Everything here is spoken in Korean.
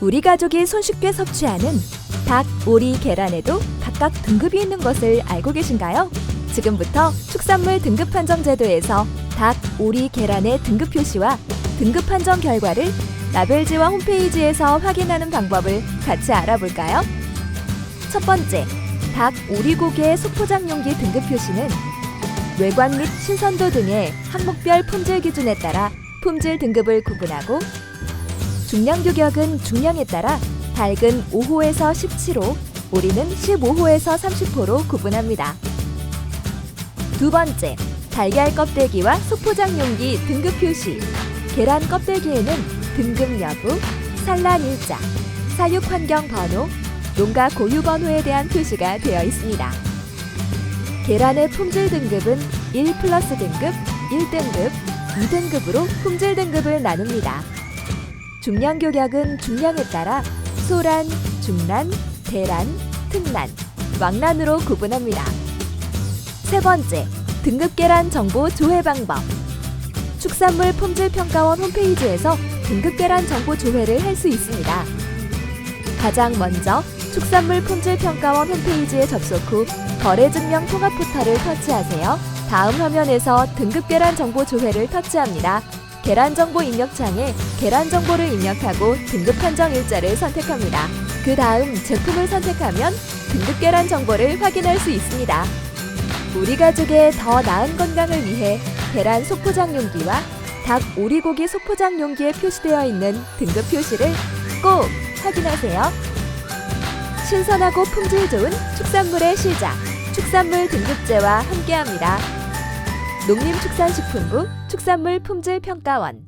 우리 가족이 손쉽게 섭취하는 닭, 오리, 계란에도 각각 등급이 있는 것을 알고 계신가요? 지금부터 축산물 등급 판정 제도에서 닭, 오리, 계란의 등급 표시와 등급 판정 결과를 라벨지와 홈페이지에서 확인하는 방법을 같이 알아볼까요? 첫 번째, 닭, 오리고기의 소포장 용기 등급 표시는 외관 및 신선도 등의 항목별 품질 기준에 따라 품질 등급을 구분하고 중량 규격은 중량에 따라 닭은 5호에서 17호, 오리는 15호에서 30호로 구분합니다. 두 번째, 달걀 껍데기와 소포장 용기 등급 표시. 계란 껍데기에는 등급 여부, 산란 일자, 사육 환경 번호, 농가 고유 번호에 대한 표시가 되어 있습니다. 계란의 품질 등급은 1 플러스 등급, 1등급, 2등급으로 품질 등급을 나눕니다. 중량 규격은 중량에 따라 소란, 중란, 대란, 특란, 왕란으로 구분합니다. 세 번째, 등급 계란 정보 조회 방법. 축산물 품질 평가원 홈페이지에서 등급 계란 정보 조회를 할 수 있습니다. 가장 먼저 축산물 품질 평가원 홈페이지에 접속 후 거래 증명 통합 포털을 터치하세요. 다음 화면에서 등급 계란 정보 조회를 터치합니다. 계란 정보 입력창에 계란 정보를 입력하고 등급 판정 일자를 선택합니다. 그 다음 제품을 선택하면 등급 계란 정보를 확인할 수 있습니다. 우리 가족의 더 나은 건강을 위해 계란 소포장 용기와 닭 오리고기 소포장 용기에 표시되어 있는 등급 표시를 꼭 확인하세요. 신선하고 품질 좋은 축산물의 시작, 축산물 등급제와 함께합니다. 농림축산식품부 축산물 품질평가원